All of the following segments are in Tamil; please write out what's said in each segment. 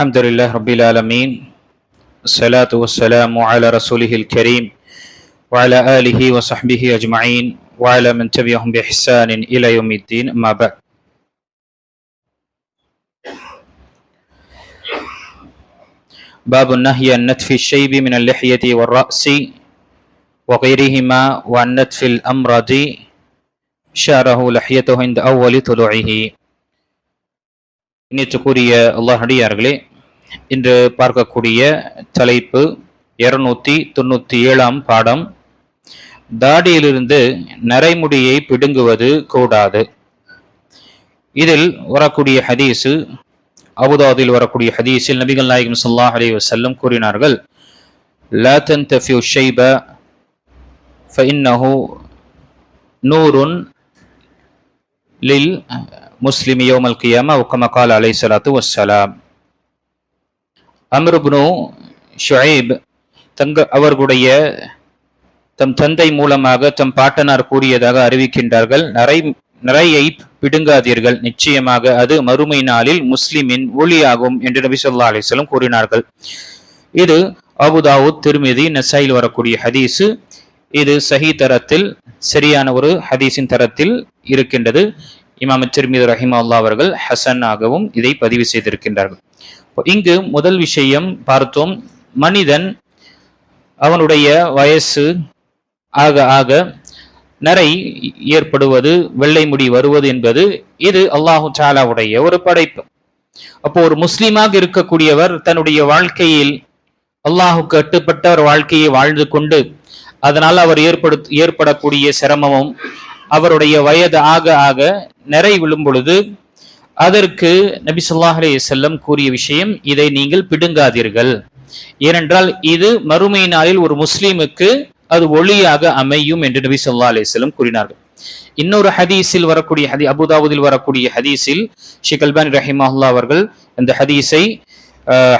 الحمد لله رب العالمين الصلاة والسلام على رسوله الكريم وعلى آله وصحبه أجمعين وعلى من تبعهم بإحسان إلى يوم الدين أما بعد باب النهي عن نتف الشيب من اللحية والرأس وغيرهما وعن نتف الأمرد شعره لحيته عند أول طلوعه இணைத்துக்குரிய அல்லாஹ் அடியார்களே இன்று பார்க்கக்கூடிய தலைப்பு இருநூத்தி தொண்ணூத்தி ஏழாம் பாடம். தாடியிலிருந்து நரைமுடியை பிடுங்குவது கூடாது. இதில் வரக்கூடிய ஹதீஸு அபுதாபில் வரக்கூடிய ஹதீஸில் நபிகள் நாயகம் ஸல்லல்லாஹு அலி வசல்லம் கூறினார்கள் லாத்தன் தன்தஃபியு ஷைப ஃபஇன்னஹு நூருன் லில் முஸ்லிம் யோமல் கியாம உக்கமகால் அலை சலாத்து வசலாம் அம்ருப்னு ஷுஐப் தங்க அவர்களுடைய தம் தந்தை மூலமாக தம் பாட்டனார் கூறியதாக அறிவிக்கின்றார்கள். நிறை நிறையை பிடுங்காதீர்கள். நிச்சயமாக அது மறுமை நாளில் முஸ்லிமின் ஒளியாகும் என்று நபி சொல்லா அலிஸ்லம் கூறினார்கள். இது அபுதாவுத் திருமிதி நெசாயில் வரக்கூடிய ஹதீஸு. இது சஹி தரத்தில் சரியான ஒரு ஹதீஸின் தரத்தில் இருக்கின்றது. இமாம் திருமிது ரஹிமா அல்லா அவர்கள் ஹசன் ஆகவும் இதை பதிவு செய்திருக்கின்றார்கள். இங்கு முதல் விஷயம் பார்த்தோம் மனிதன் அவனுடைய வயசு ஆக ஆக நரை ஏற்படுவது வெள்ளை முடி வருவது என்பது இது அல்லாஹு சாலாவுடைய ஒரு படைப்பு. அப்போ ஒரு முஸ்லீமாக இருக்கக்கூடியவர் தன்னுடைய வாழ்க்கையில் அல்லாஹுக்கு கட்டுப்பட்ட ஒரு வாழ்க்கையை வாழ்ந்து கொண்டு அதனால் அவர் ஏற்படு ஏற்படக்கூடிய சிரமமும் அவருடைய வயது ஆக ஆக நிறை விழும் பொழுது அதற்கு நபி சொல்லாஹ் அலே செல்லம் கூறிய விஷயம் இதை நீங்கள் பிடுங்காதீர்கள். ஏனென்றால் இது மறுமை நாளில் ஒரு முஸ்லீமுக்கு அது ஒளியாக அமையும் என்று நபி சொல்லா அலே செல்லம் கூறினார்கள். இன்னொரு ஹதீஸில் வரக்கூடிய ஹதி அபுதாபுதில் வரக்கூடிய ஹதீஸில் ஷேக் அல்பான் ரஹிமஹுல்லா அவர்கள் இந்த ஹதீஸை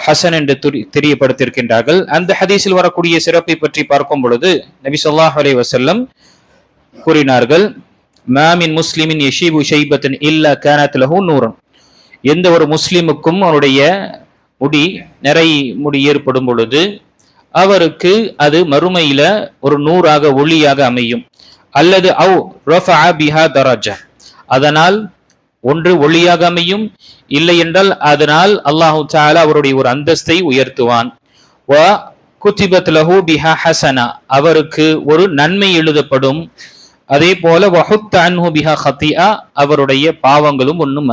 ஹசன் என்று தெரியப்படுத்தியிருக்கின்றார்கள். அந்த ஹதீஸில் வரக்கூடிய சிறப்பை பற்றி பார்க்கும் பொழுது நபி சொல்லாஹ் அலி வசல்லம் கூறினார்கள் மாமின் முஸ்லிமின் யஷீபு ஷைபத்தின் இல்லா கேனத்திலகும் நூறன் எந்த ஒரு முஸ்லிமுக்கும் அவருடைய முடி நிறை முடி ஏற்படும் பொழுது அவருக்கு அது மறுமையில ஒரு நூறாக ஒளியாக அமையும். அல்லது அவ் ரஃபா பிஹா தராஜா. அதனால் ஒன்று ஒளியாக அமையும். இல்லை என்றால் அதனால் அல்லாஹு தாலா அவருடைய ஒரு அந்தஸ்தை உயர்த்துவான். குத்திபத் லஹூ பிஹா ஹசனா. அவருக்கு ஒரு நன்மை எழுதப்படும். அதே போல வஹுத் அன்ஹு பிஹா ஹத்தியா அவருடைய பாவங்களும் ஒன்றும்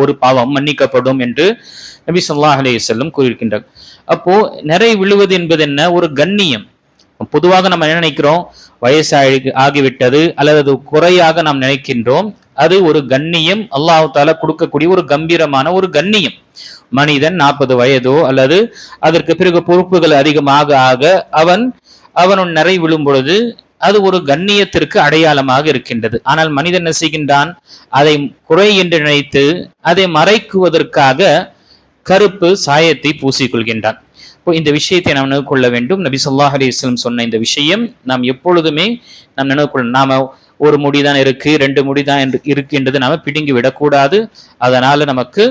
ஒரு பாவம் மன்னிக்கப்படும் என்று நபி சொல்லாஹ் அலையம் கூறியிருக்கின்றார். அப்போ நிறை விழுவது என்பது என்ன? ஒரு கண்ணியம். பொதுவாக நம்ம என்ன நினைக்கிறோம்? வயசாகி ஆகிவிட்டது அல்லது குறையாக நாம் நினைக்கின்றோம். அது ஒரு கண்ணியம் அல்லாஹு தாலா கொடுக்கக்கூடிய ஒரு கம்பீரமான ஒரு கண்ணியம். மனிதன் நாற்பது வயதோ அல்லது அதற்கு பிறகு பொறுப்புகள் அதிகமாக ஆக அவன் அவனும் நிறை விழும் பொழுது அது ஒரு கண்ணியத்திற்கு அடையாளமாக இருக்கின்றது. ஆனால் மனிதன் என்ன அதை குறை என்று நினைத்து அதை மறைக்குவதற்காக கருப்பு சாயத்தை பூசிக்கொள்கின்றான். இப்போ இந்த விஷயத்தை நாம் நினைவு கொள்ள வேண்டும். நபி சொல்லாஹ் அலி சொன்ன இந்த விஷயம் நாம் எப்பொழுதுமே நாம் நினைவு கொள்ள நாம ஒரு முடிதான் இருக்கு ரெண்டு முடிதான் இருக்கின்றது நாம பிடுங்கி விடக்கூடாது. அதனால நமக்கு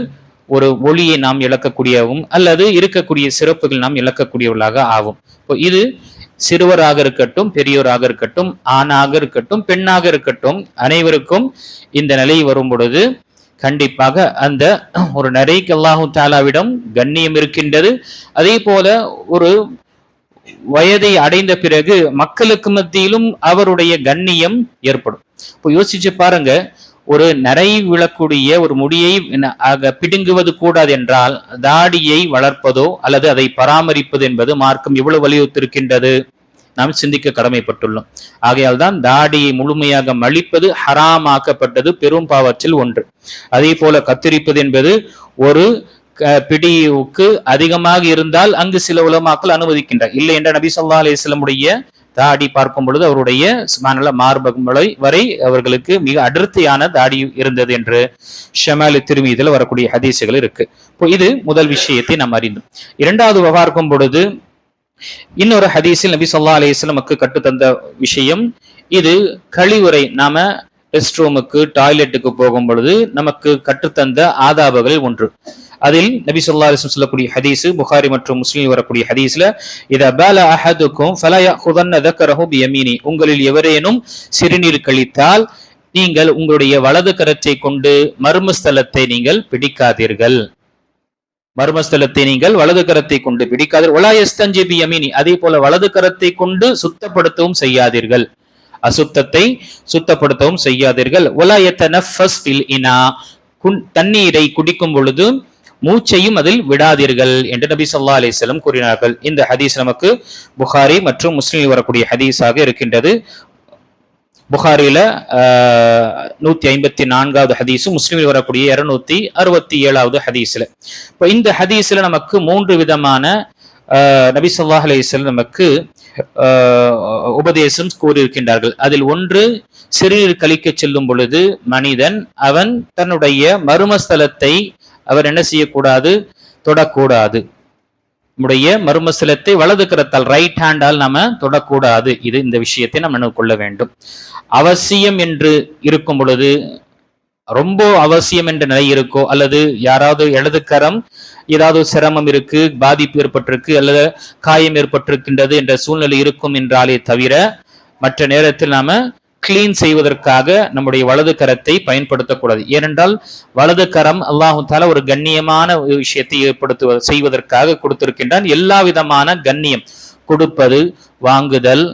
ஒரு ஒளியை நாம் இழக்கக்கூடியவும் அல்லது இருக்கக்கூடிய சிறப்புகள் நாம் இழக்கக்கூடியவர்களாக ஆகும். இப்போ இது சிறுவராக இருக்கட்டும் பெரியோராக இருக்கட்டும் ஆணாக இருக்கட்டும் பெண்ணாக இருக்கட்டும் அனைவருக்கும் இந்த நிலை வரும் பொழுது கண்டிப்பாக அந்த ஒரு நரைக்கு அல்லாஹு தாலாவிடம் கண்ணியம் இருக்கின்றது. அதே போல ஒரு வயதை அடைந்த பிறகு மக்களுக்கு மத்தியிலும் அவருடைய கண்ணியம் ஏற்படும். இப்போ யோசிச்சு பாருங்க ஒரு நரை விழக்கூடிய ஒரு முடியை பிடுங்குவது கூடாது என்றால் தாடியை வளர்ப்பதோ அல்லது அதை பராமரிப்பது என்பது மார்க்கம் எவ்வளவு வலியுறுத்திருக்கின்றது நாம் சிந்திக்க கடமைப்பட்டுள்ளோம். ஆகையால் தான் தாடியை முழுமையாக மழிப்பது ஹராமாக்கப்பட்டது பெரும் பாவத்தில் ஒன்று. அதே போல கத்திரிப்பது என்பது ஒரு பிடிவுக்கு அதிகமாக இருந்தால் அங்கு சில உலமாக்கள் அனுமதிக்கின்றார். இல்லை என்ற நபி சொல்லா அலிஸ்லமுடைய தாடி பார்க்கும் பொழுது அவருடைய சுமானல மார்பகமலை வரை அவர்களுக்கு மிக அடர்த்தியான தாடி இருந்தது என்று ஷமாலி திருமீதில் வரக்கூடிய ஹதீசுகள் இருக்கு. இப்போ இது முதல் விஷயத்தை நாம் அறிந்தோம். இரண்டாவது பார்க்கும் பொழுது இன்னொரு ஹதீஸில் நபி சொல்லா அலிஸ்லமுக்கு கற்றுத்தந்த விஷயம் இது கழிவுரை. நாம ரெஸ்ட் ரூமுக்கு டாய்லெட்டுக்கு போகும் பொழுது நமக்கு கற்றுத்தந்த ஆதாபங்களில் ஒன்று. அதில் நபி சொல்லா அலிஸ்லம் சொல்லக்கூடிய ஹதீஸ் புகாரி மற்றும் முஸ்லீம் வரக்கூடிய ஹதீஸ்ல இத பால அஹதுக்கும் ஃபலயா ஹுதன்ன தக்கரஹு பியமீனி. உங்களில் எவரேனும் சிறுநீர் கழித்தால் நீங்கள் உங்களுடைய வலது கரத்தை கொண்டு மர்மஸ்தலத்தை நீங்கள் பிடிக்காதீர்கள். மர்மஸ்தலத்தை நீங்கள் வலது கரத்தை கொண்டு பிடிக்காதீர்கள். ஒலாயஸ்தஞ்சி பியமீனி. அதே போல வலது கரத்தை கொண்டு சுத்தப்படுத்தவும் செய்யாதீர்கள். அசுத்தத்தை சுத்தப்படுத்தவும் செய்யாதீர்கள். ஒலாயத்த நஃபஸ் இனா. தண்ணீரை குடிக்கும் பொழுது மூச்சையும் அதில் விடாதீர்கள் என்று நபி சொல்லா அலிஸ்லம் கூறினார்கள். இந்த ஹதீஸ் நமக்கு புகாரி மற்றும் முஸ்லீம் வரக்கூடிய ஹதீஸாக இருக்கின்றது. புகாரில நூத்தி ஐம்பத்தி நான்காவது ஹதீஸும் முஸ்லீமில் வரக்கூடிய இருநூத்தி அறுபத்தி ஏழாவது ஹதீஸ்ல. இப்போ இந்த ஹதீஸ்ல நமக்கு மூன்று விதமான ஆஹ், நபி சொல்லாஹ் அலையம் நமக்கு உபதேசம் கூறியிருக்கின்றார்கள். அதில் ஒன்று சிறுநீர் கழிக்க செல்லும் பொழுது மனிதன் அவன் தன்னுடைய மர்மஸ்தலத்தை அவர் என்ன செய்யக்கூடாது? தொடக்கூடாது. நம்முடைய மர்மஸ்தலத்தை வலது கரத்தால் ரைட் ஹேண்டால் நாம தொடக்கூடாது. இது இந்த விஷயத்தை நம்ம நினைவு கொள்ள வேண்டும். அவசியம் என்று இருக்கும் பொழுது ரொம்ப அவசியம் என்ற நிலை இருக்கோ அல்லது யாராவது இடதுக்கரம் கரம் ஏதாவது சிரமம் இருக்கு பாதிப்பு ஏற்பட்டிருக்கு அல்லது காயம் ஏற்பட்டிருக்கின்றது என்ற சூழ்நிலை இருக்கும் என்றாலே தவிர மற்ற நேரத்தில் நாம கிளீன் செய்வதற்காக நம்முடைய வலது கரத்தை பயன்படுத்தக்கூடாது ஏனென்றால் வலது கரம் அல்லாஹு தால ஒரு கண்ணியமான ஒரு விஷயத்தை ஏற்படுத்துவ செய்வதற்காக கொடுத்திருக்கின்றான். எல்லா விதமான கண்ணியம் கொடுப்பது வாங்குதல்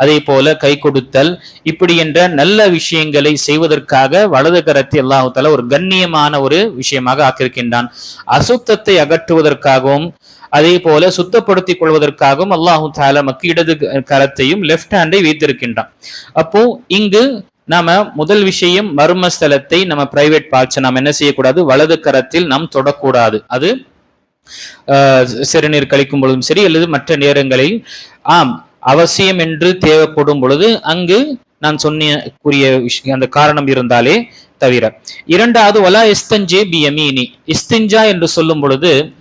அதே போல கை கொடுத்தல் இப்படி என்ற நல்ல விஷயங்களை செய்வதற்காக வலது கரத்தை அல்லாஹு ஒரு கண்ணியமான ஒரு விஷயமாக ஆக்கியிருக்கின்றான். அசுத்தத்தை அகற்றுவதற்காகவும் அதே போல சுத்தப்படுத்திக் கொள்வதற்காகவும் அல்லாஹு தாலா மக்கு இடது கரத்தையும் லெஃப்ட் ஹேண்டை வைத்திருக்கின்றான். அப்போ இங்கு நாம முதல் விஷயம் மர்மஸ்தலத்தை நம்ம பிரைவேட் பார்ட்ஸ் நாம் என்ன செய்யக்கூடாது? வலது கரத்தில் நாம் தொடக்கூடாது. அது ஆஹ், சிறுநீர் கழிக்கும் பொழுதும் சரி அல்லது மற்ற நேரங்களில் ஆம் அவசியம் என்று தேவைப்படும் பொழுது அங்கு நான் சொன்ன கூறிய விஷயம் அந்த காரணம் இருந்தாலே தவிர. இரண்டாவது வலா இஸ்தஞ்சே பியமீனி. இஸ்திஞ்சா என்று சொல்லும் பொழுது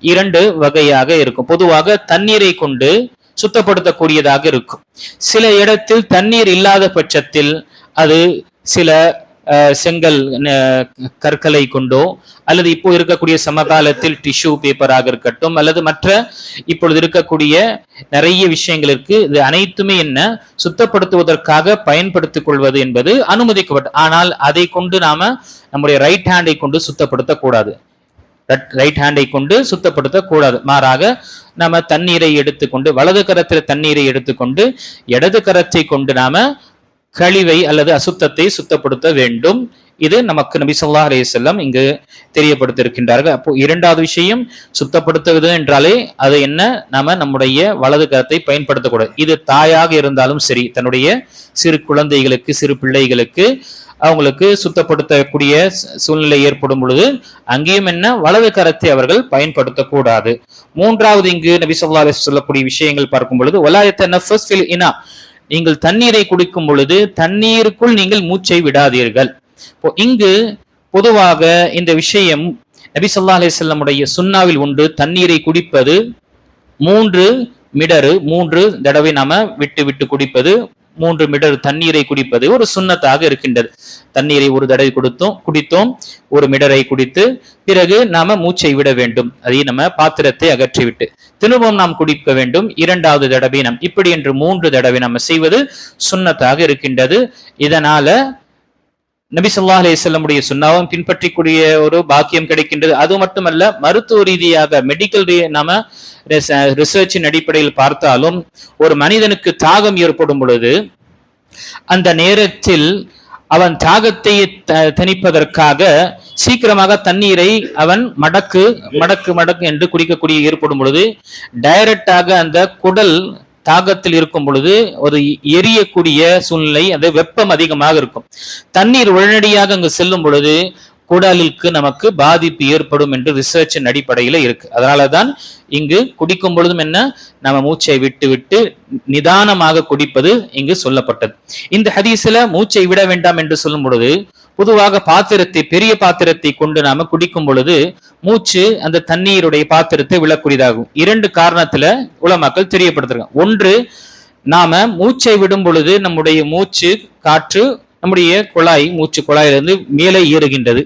இரண்டு வகையாக இருக்கும். பொதுவாக தண்ணீரை கொண்டு சுத்தப்படுத்தக்கூடியதாக இருக்கும். சில இடத்தில் தண்ணீர் இல்லாத பட்சத்தில் அது சில செங்கல் கற்களை கொண்டோ அல்லது இப்போ இருக்கக்கூடிய சமகாலத்தில் டிஷ்யூ பேப்பராக இருக்கட்டும் அல்லது மற்ற இப்பொழுது இருக்கக்கூடிய நிறைய விஷயங்கள் இருக்கு. இது அனைத்துமே என்ன? சுத்தப்படுத்துவதற்காக பயன்படுத்திக் கொள்வது என்பது அனுமதிக்கப்பட்ட ஆனால் அதை கொண்டு நாம நம்முடைய ரைட் ஹேண்டை கொண்டு சுத்தப்படுத்தக்கூடாது ரைட் ஹேண்டை கொண்டு சுத்தப்படுத்தக்கூடாது மாறாக நாம தண்ணீரை எடுத்துக்கொண்டு வலது கரத்தில் தண்ணீரை எடுத்துக்கொண்டு இடது கரத்தை கொண்டு நாம கழிவை அல்லது அசுத்தத்தை சுத்தப்படுத்த வேண்டும். இது நமக்கு நபி சொல்லா அலே செல்லம் இங்கு தெரியப்படுத்தியிருக்கின்றார்கள். அப்போ இரண்டாவது விஷயம் சுத்தப்படுத்துவது என்றாலே அது என்ன? நாம நம்முடைய வலது கரத்தை பயன்படுத்தக்கூடாது. இது தாயாக இருந்தாலும் சரி தன்னுடைய சிறு குழந்தைகளுக்கு சிறு பிள்ளைகளுக்கு அவங்களுக்கு சுத்தப்படுத்தக்கூடிய சூழ்நிலை ஏற்படும் பொழுது அங்கேயும் என்ன? வலது கரத்தை அவர்கள் பயன்படுத்தக்கூடாது. மூன்றாவது இங்கு நபி சொல்லா அலே சொல்லக்கூடிய விஷயங்கள் பார்க்கும் பொழுது ஒலாயத்தை இனா நீங்கள் தண்ணீரை குடிக்கும் பொழுது தண்ணீருக்குள் நீங்கள் மூச்சை விடாதீர்கள். இப்போ இங்கு பொதுவாக இந்த விஷயம் நபி சொல்லா அலிசல்லமுடைய சுண்ணாவில் உண்டு. தண்ணீரை குடிப்பது மூன்று மிடரு மூன்று தடவை நாம விட்டு விட்டு குடிப்பது மூன்று மிடர் தண்ணீரை குடிப்பது ஒரு சுண்ணத்தாக இருக்கின்றது. தண்ணீரை ஒரு தடவை கொடுத்தோம் குடித்தோம் ஒரு மிடரை குடித்து பிறகு நாம மூச்சை விட வேண்டும். அதை நம்ம பாத்திரத்தை அகற்றிவிட்டு திரும்பவும் நாம் குடிக்க வேண்டும். இரண்டாவது தடவை நம் இப்படி என்று மூன்று தடவை நம்ம செய்வது சுண்ணத்தாக இருக்கின்றது. இதனால நபி சொல்லா அலைஹி சுண்ணாவும் சுன்னாவும் பின்பற்றக்கூடிய ஒரு பாக்கியம் கிடைக்கின்றது. அது மட்டுமல்ல மருத்துவ ரீதியாக மெடிக்கல் நாம ரிசர்ச்சின் அடிப்படையில் பார்த்தாலும் ஒரு மனிதனுக்கு தாகம் ஏற்படும் பொழுது அந்த நேரத்தில் அவன் தாகத்தை த- தணிப்பதற்காக சீக்கிரமாக தண்ணீரை அவன் மடக்கு மடக்கு மடக்கு என்று குடிக்கக்கூடிய ஏற்படும் பொழுது டைரக்டாக அந்த குடல் தாகத்தில் இருக்கும் பொழுது ஒரு எரியக்கூடிய சூழ்நிலை அது வெப்பம் அதிகமாக இருக்கும். தண்ணீர் உடனடியாக அங்கு செல்லும் பொழுது குடலுக்கு நமக்கு பாதிப்பு ஏற்படும் என்று ரிசர்ச்சின் அடிப்படையில இருக்கு. அதனாலதான் இங்கு குடிக்கும் பொழுதும் என்ன? நம்ம மூச்சை விட்டு விட்டு நிதானமாக குடிப்பது இங்கு சொல்லப்பட்டது. இந்த ஹதீஸ்ல மூச்சை விட வேண்டாம் என்று சொல்லும் பொழுது பொதுவாக பாத்திரத்தை பெரிய பாத்திரத்தை கொண்டு நாம குடிக்கும் பொழுது மூச்சு அந்த தண்ணீருடைய பாத்திரத்தை விழக்கூடியதாகும். இரண்டு காரணத்துல உலமாக்கள் தெரியப்படுத்துறாங்க ஒன்று நாம மூச்சை விடும் பொழுது நம்முடைய மூச்சு காற்று நம்முடைய குழாய் மூச்சு குழாயிலிருந்து மேலே ஏறுகின்றது.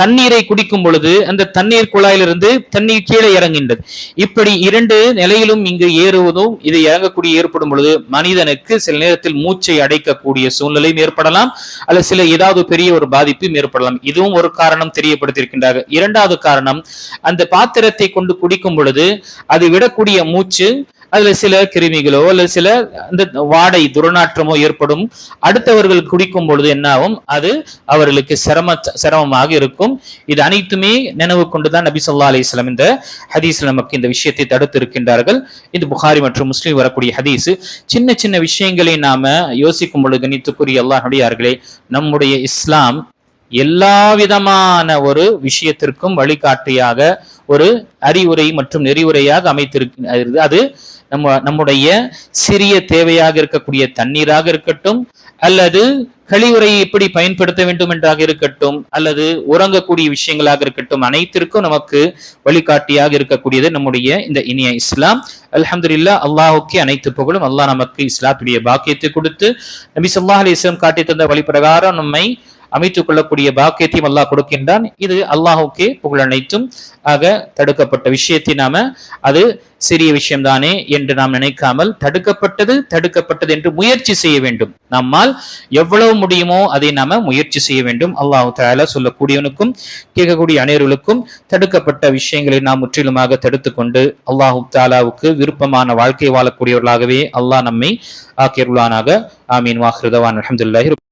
தண்ணீரை குடிக்கும் பொழுது அந்த தண்ணீர் குழாயிலிருந்து தண்ணீர் கீழே இறங்குகின்றது. இப்படி இரண்டு நிலையிலும் இங்கு ஏறுவதும் இது இறங்கக்கூடிய ஏற்படும் பொழுது மனிதனுக்கு சில நேரத்தில் மூச்சை அடைக்கக்கூடிய சூழ்நிலையும் ஏற்படலாம் அல்லது சில ஏதாவது பெரிய ஒரு பாதிப்பும் ஏற்படலாம். இதுவும் ஒரு காரணம் தெரியப்படுத்தியிருக்கின்றார்கள். இரண்டாவது காரணம் அந்த பாத்திரத்தை கொண்டு குடிக்கும் பொழுது அது விடக்கூடிய மூச்சு அதுல சில கிருமிகளோ அல்லது சில அந்த வாடை துர்நாற்றமோ ஏற்படும். அடுத்தவர்கள் குடிக்கும் பொழுது என்னாகும்? அது அவர்களுக்கு சிரம சிரமமாக இருக்கும். இது அனைத்துமே நினைவு கொண்டுதான் நபி சொல்லா அலிஸ்லாம் இந்த ஹதீஸ்ல நமக்கு இந்த விஷயத்தை தடுத்து இருக்கின்றார்கள் இது புகாரி மற்றும் முஸ்லீம் வரக்கூடிய ஹதீஸ். சின்ன சின்ன விஷயங்களை நாம யோசிக்கும் பொழுது கணித்துக்குரிய எல்லாருடையார்களே நம்முடைய இஸ்லாம் எல்லா விதமான ஒரு விஷயத்திற்கும் வழிகாட்டியாக ஒரு அறிவுரை மற்றும் நெறிவுரையாக அமைத்திருக்கிறது அது நம்ம நம்முடைய சிறிய தேவையாக இருக்கக்கூடிய தண்ணீராக இருக்கட்டும் அல்லது கழிவுறையை எப்படி பயன்படுத்த வேண்டும் என்றாக இருக்கட்டும் அல்லது உறங்கக்கூடிய விஷயங்களாக இருக்கட்டும் அனைத்திற்கும் நமக்கு வழிகாட்டியாக இருக்கக்கூடியது நம்முடைய இந்த இனிய இஸ்லாம். அல்ஹம்துலில்லா அல்லாஹுக்கே அனைத்து புகழும். அல்லாஹ் நமக்கு இஸ்லாத்துடைய பாக்கியத்தை கொடுத்து நபி சொல்லா அலி இஸ்லாம் காட்டி தந்த வழி பிரகாரம் நம்மை அமைத்துக் கொள்ளக்கூடிய பாக்கியத்தையும் அல்லாஹ் கொடுக்கின்றான். இது அல்லாஹுக்கே புகழ் அனைத்தும் ஆக தடுக்கப்பட்ட விஷயத்தை நாம அது சிறிய விஷயம்தானே என்று நாம் நினைக்காமல் தடுக்கப்பட்டது தடுக்கப்பட்டது என்று முயற்சி செய்ய வேண்டும். நம்மால் எவ்வளவு முடியுமோ அதை நாம முயற்சி செய்ய வேண்டும். அல்லாஹு தாலா சொல்லக்கூடியவனுக்கும் கேட்கக்கூடிய அனைவர்களுக்கும் தடுக்கப்பட்ட விஷயங்களை நாம் முற்றிலுமாக தடுத்து கொண்டு அல்லாஹு தாலாவுக்கு விருப்பமான வாழ்க்கை வாழக்கூடியவர்களாகவே அல்லாஹ் நம்மை ஆக்கியருளானாக. ஆமீன். வாஹிருதவான் அலமதுல்லாஹி